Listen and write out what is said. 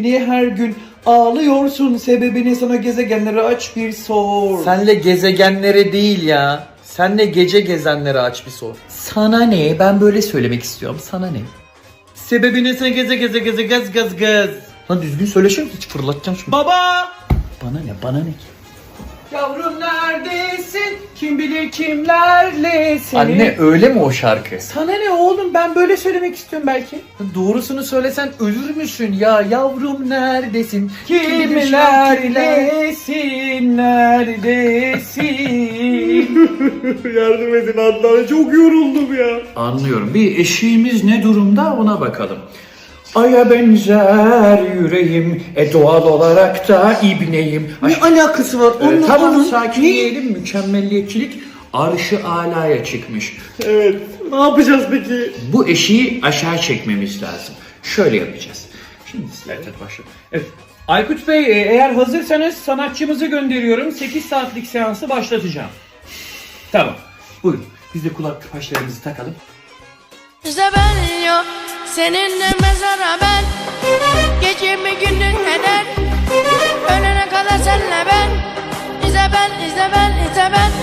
Niye her gün ağlıyorsun sebebini sana gezegenleri aç bir sor. Senle gezegenlere değil ya. Senle gece gezenlere aç bir sor. Sana ne? Ben böyle söylemek istiyorum. Sana ne? Sebebini sen geze geze geze gaz gaz gaz. Lan düzgün söyleşim hiç fırlatacağım şimdi. Baba! Bana ne? Bana ne? Yavrum neredesin? Kimlerle seni. Anne öyle mi o şarkı? Sana ne oğlum ben böyle söylemek istiyorum belki. Doğrusunu söylesen ölür müsün ya yavrum neredesin? Kimlerlesin neredesin? Yardım edin Adnan çok yoruldum ya. Anlıyorum. Bir eşiğimiz ne durumda ona bakalım. Aya benzer yüreğim, e doğal olarak da ibneyim. ne alakası var? Ee, Onunla tamam bunun- sakinleyelim. Mükemmelliyetçilik arşı alaya çıkmış. Evet. Ne yapacağız peki? Bu eşiği aşağı çekmemiz lazım. Şöyle yapacağız. Şimdi evet, hadi başla. Evet. Aykut Bey e, eğer hazırsanız sanatçımızı gönderiyorum. 8 saatlik seansı başlatacağım. Tamam. Buyurun. Biz de kulak tıpaçlarımızı takalım. İşte ben yok seninle mezara ben Gecemi gündüz eder Ölene kadar senle ben İşte ben, işte ben, işte ben